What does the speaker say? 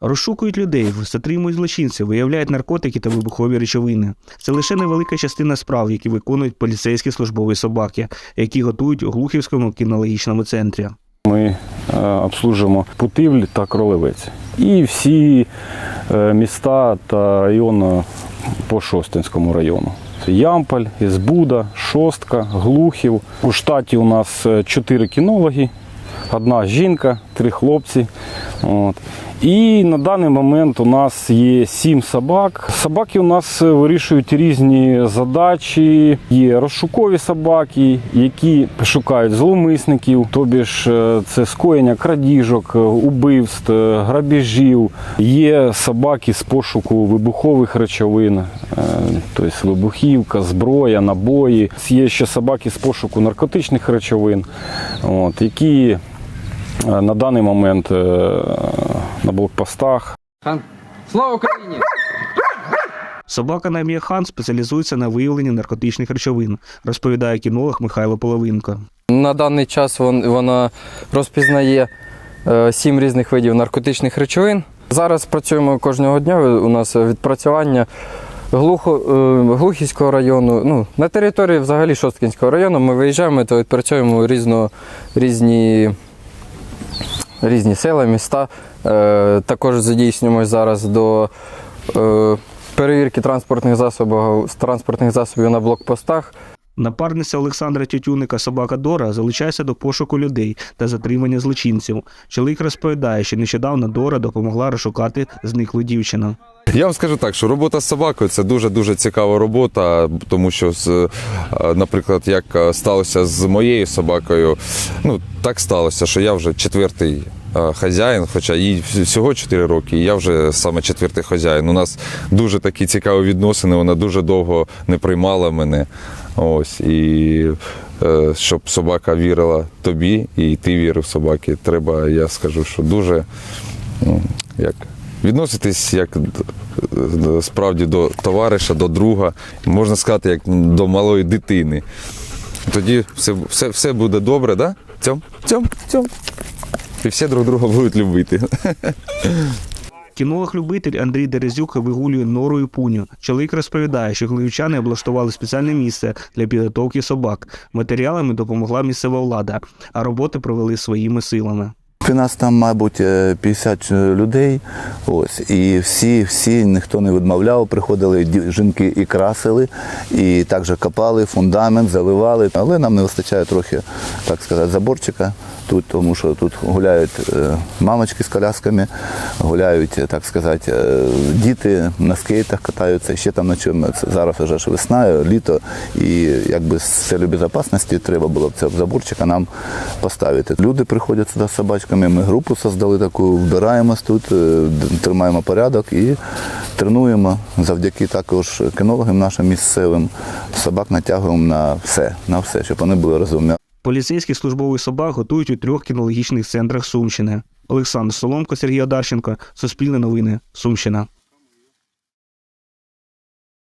Розшукують людей, затримують злочинців, виявляють наркотики та вибухові речовини. Це лише невелика частина справ, які виконують поліцейські службові собаки, які готують у Глухівському кінологічному центрі. Ми е, обслужуємо Путивль та Кролевець. І всі е, міста та райони по Шостинському району. Ямполь, Ізбуда, Шостка, Глухів. У штаті у нас е, чотири кінологи, одна жінка, три хлопці. От. І на даний момент у нас є сім собак. Собаки у нас е, вирішують різні задачі. Є розшукові собаки, які шукають зловмисників, тобі ж е, це скоєння крадіжок, е, убивств, грабіжів. Є собаки з пошуку вибухових речовин, тобто вибухівка, зброя, набої. Є ще собаки з пошуку наркотичних речовин, от, які на даний момент на блокпостах. Хан. Слава Україні! Собака на ім'я Хан спеціалізується на виявленні наркотичних речовин, розповідає кінолог Михайло Половинко. На даний час вона розпізнає е, сім різних видів наркотичних речовин. Зараз працюємо кожного дня. У нас відпрацювання Глухо, е, Глухівського району. Ну, на території взагалі Шосткінського району ми виїжджаємо та відпрацюємо різно, різні, різні села, міста. Е, також задійснюємось зараз до е, перевірки транспортних засобів, транспортних засобів на блокпостах. Напарниця Олександра Тютюника собака Дора залучається до пошуку людей та затримання злочинців. Чоловік розповідає, що нещодавно Дора допомогла розшукати зниклу дівчину. Я вам скажу так, що робота з собакою це дуже дуже цікава робота, тому що, е, наприклад, як е, сталося з моєю собакою, ну так сталося, що я вже четвертий е, хазяїн, хоча їй всього 4 роки, і я вже саме четвертий хазяїн. У нас дуже такі цікаві відносини. Вона дуже довго не приймала мене. Ось і е, щоб собака вірила тобі, і ти вірив собаці, треба, я скажу, що дуже ну, як відноситись як справді до товариша, до друга, можна сказати, як до малої дитини. Тоді все, все, все буде добре, да? Цьом, цьом, цьом. І всі друг друга будуть любити. Кінолог-любитель Андрій Дерезюк вигулює нору і пуню. Чоловік розповідає, що гливчани облаштували спеціальне місце для підготовки собак. Матеріалами допомогла місцева влада, а роботи провели своїми силами. У нас там, мабуть, е, 50 людей. Ось, і всі, всі, ніхто не відмовляв, приходили жінки і красили, і також копали фундамент, заливали. Але нам не вистачає трохи, так сказати, заборчика тут, тому що тут гуляють е, мамочки з колясками, гуляють, е, так сказати, е, діти на скейтах катаються. Ще там на чому зараз вже ж весна, літо, і якби з целью безпечності треба було б цього заборчика нам поставити. Люди приходять сюди з собачками. Ми групу создали таку, вбираємось тут, е, тримаємо порядок і тренуємо завдяки також кінологам нашим місцевим. Собак натягуємо на все, на все, щоб вони були розумні. Поліцейських службових собак готують у трьох кінологічних центрах Сумщини. Олександр Соломко, Сергій Одарченко, Суспільне новини, Сумщина.